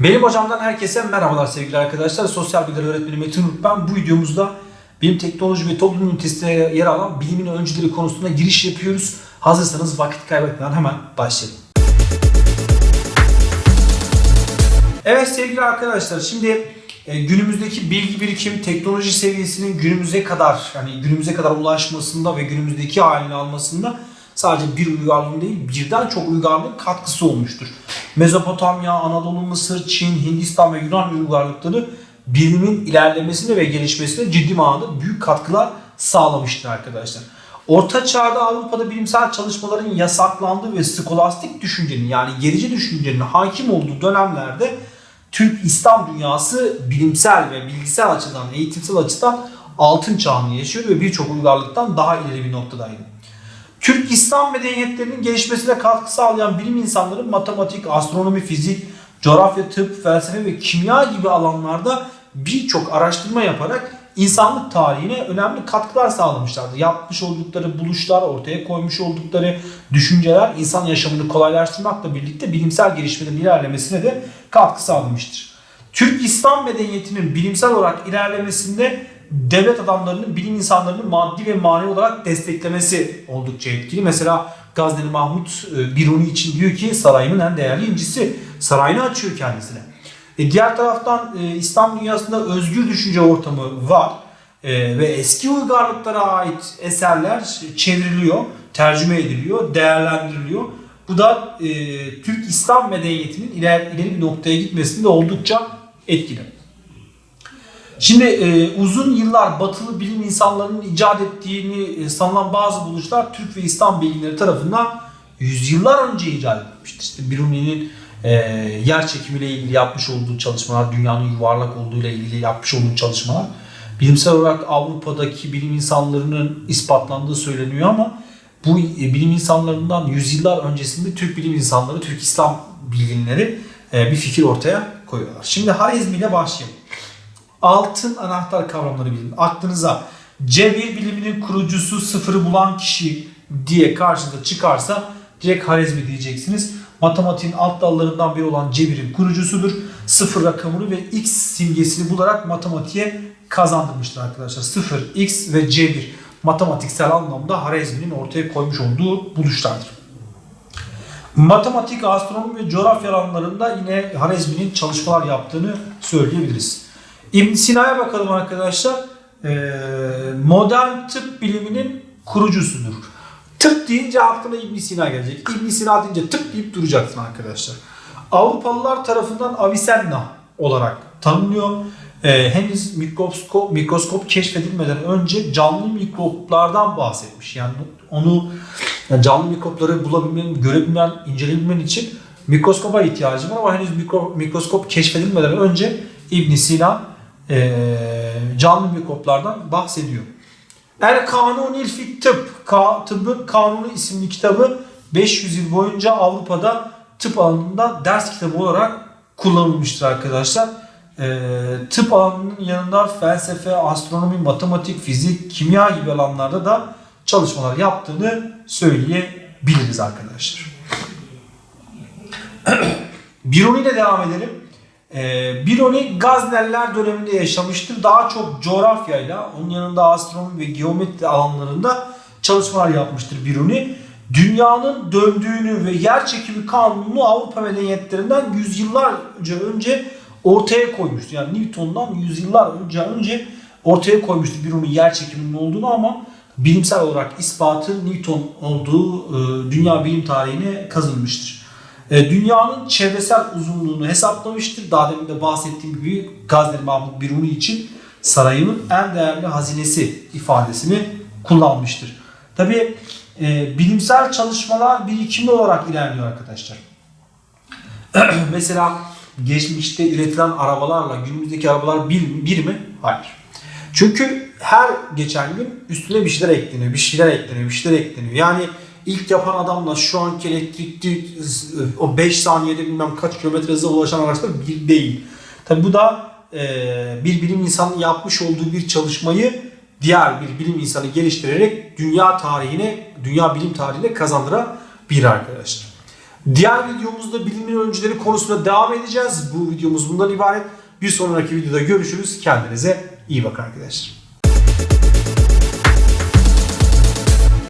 Benim hocamdan herkese merhabalar sevgili arkadaşlar. Sosyal bilgiler öğretmeni Metin Uruk ben. Bu videomuzda bilim teknoloji ve toplum ünitesinde yer alan bilimin öncüleri konusunda giriş yapıyoruz. Hazırsanız vakit kaybetmeden hemen başlayalım. Evet sevgili arkadaşlar şimdi e, günümüzdeki bilgi birikim teknoloji seviyesinin günümüze kadar yani günümüze kadar ulaşmasında ve günümüzdeki halini almasında sadece bir uygarlığın değil birden çok uygarlığın katkısı olmuştur. Mezopotamya, Anadolu, Mısır, Çin, Hindistan ve Yunan uygarlıkları bilimin ilerlemesine ve gelişmesine ciddi manada büyük katkılar sağlamıştır arkadaşlar. Orta Çağ'da Avrupa'da bilimsel çalışmaların yasaklandığı ve skolastik düşüncenin yani gerici düşüncenin hakim olduğu dönemlerde Türk İslam dünyası bilimsel ve bilgisel açıdan, eğitimsel açıdan altın çağını yaşıyor ve birçok uygarlıktan daha ileri bir noktadaydı. Türk İslam medeniyetlerinin gelişmesine katkı sağlayan bilim insanları matematik, astronomi, fizik, coğrafya, tıp, felsefe ve kimya gibi alanlarda birçok araştırma yaparak insanlık tarihine önemli katkılar sağlamışlardı. Yapmış oldukları buluşlar, ortaya koymuş oldukları düşünceler insan yaşamını kolaylaştırmakla birlikte bilimsel gelişmelerin ilerlemesine de katkı sağlamıştır. Türk İslam medeniyetinin bilimsel olarak ilerlemesinde devlet adamlarının, bilim insanlarının maddi ve manevi olarak desteklemesi oldukça etkili. Mesela Gazneli Mahmut e, Biruni için diyor ki sarayımın en değerli incisi. Sarayını açıyor kendisine. E diğer taraftan e, İslam dünyasında özgür düşünce ortamı var. E, ve eski uygarlıklara ait eserler çevriliyor, tercüme ediliyor, değerlendiriliyor. Bu da e, Türk İslam medeniyetinin iler, ileri bir noktaya gitmesinde oldukça etkili. Şimdi e, uzun yıllar batılı bilim insanlarının icat ettiğini e, sanılan bazı buluşlar Türk ve İslam bilginleri tarafından yüzyıllar önce icat edilmiştir. İşte Biruni'nin e, yer çekimiyle ilgili yapmış olduğu çalışmalar, dünyanın yuvarlak olduğuyla ilgili yapmış olduğu çalışmalar bilimsel olarak Avrupa'daki bilim insanlarının ispatlandığı söyleniyor ama bu e, bilim insanlarından yüzyıllar öncesinde Türk bilim insanları, Türk İslam bilginleri e, bir fikir ortaya koyuyorlar. Şimdi Harizmi ile başlayalım altın anahtar kavramları bilin. Aklınıza cebir biliminin kurucusu sıfırı bulan kişi diye karşınıza çıkarsa direkt Harizmi diyeceksiniz. Matematiğin alt dallarından biri olan cebirin kurucusudur. Sıfır rakamını ve x simgesini bularak matematiğe kazandırmıştır arkadaşlar. Sıfır, x ve cebir matematiksel anlamda Harizmi'nin ortaya koymuş olduğu buluşlardır. Matematik, astronomi ve coğrafya alanlarında yine Harizmi'nin çalışmalar yaptığını söyleyebiliriz. İbn Sina'ya bakalım arkadaşlar. Ee, modern tıp biliminin kurucusudur. Tıp deyince aklına İbn Sina gelecek. İbn Sina deyince tıp deyip duracaksın arkadaşlar. Avrupalılar tarafından Avicenna olarak tanınıyor. Ee, henüz mikroskop, mikroskop keşfedilmeden önce canlı mikroplardan bahsetmiş. Yani onu yani canlı mikropları bulabilmen, görebilmen, inceleyebilmen için mikroskopa ihtiyacım var ama henüz mikro, mikroskop keşfedilmeden önce İbn Sina canlı mikroplardan bahsediyor. El Kanunil Fit Tıp, Ka, Tıbbın Kanunu isimli kitabı 500 yıl boyunca Avrupa'da tıp alanında ders kitabı olarak kullanılmıştır arkadaşlar. E, tıp alanının yanında felsefe, astronomi, matematik, fizik, kimya gibi alanlarda da çalışmalar yaptığını söyleyebiliriz arkadaşlar. Biruni ile devam edelim. Ee, Biruni Gazneliler döneminde yaşamıştır. Daha çok coğrafyayla, onun yanında astronomi ve geometri alanlarında çalışmalar yapmıştır Biruni. Dünyanın döndüğünü ve yer çekimi kanununu Avrupa medeniyetlerinden yüzyıllar önce önce ortaya koymuştur. Yani Newton'dan yüzyıllar önce önce ortaya koymuştur Biruni yer çekiminin olduğunu ama bilimsel olarak ispatı Newton olduğu e, dünya bilim tarihine kazınmıştır. E, dünyanın çevresel uzunluğunu hesaplamıştır. Daha demin de bahsettiğim gibi Gazneli Mahmut Biruni için sarayının en değerli hazinesi ifadesini kullanmıştır. Tabi e, bilimsel çalışmalar birikimli olarak ilerliyor arkadaşlar. Mesela geçmişte üretilen arabalarla günümüzdeki arabalar bir, bir mi? Hayır. Çünkü her geçen gün üstüne bir şeyler ekleniyor, bir şeyler ekleniyor, bir şeyler ekleniyor. Yani ilk yapan adamla şu anki elektrikli o 5 saniyede bilmem kaç kilometre hıza ulaşan araçlar bir değil. Tabi bu da e, bir bilim insanının yapmış olduğu bir çalışmayı diğer bir bilim insanı geliştirerek dünya tarihine, dünya bilim tarihine kazandırabilir arkadaşlar. Diğer videomuzda bilimin öncüleri konusunda devam edeceğiz. Bu videomuz bundan ibaret. Bir sonraki videoda görüşürüz. Kendinize iyi bakın arkadaşlar.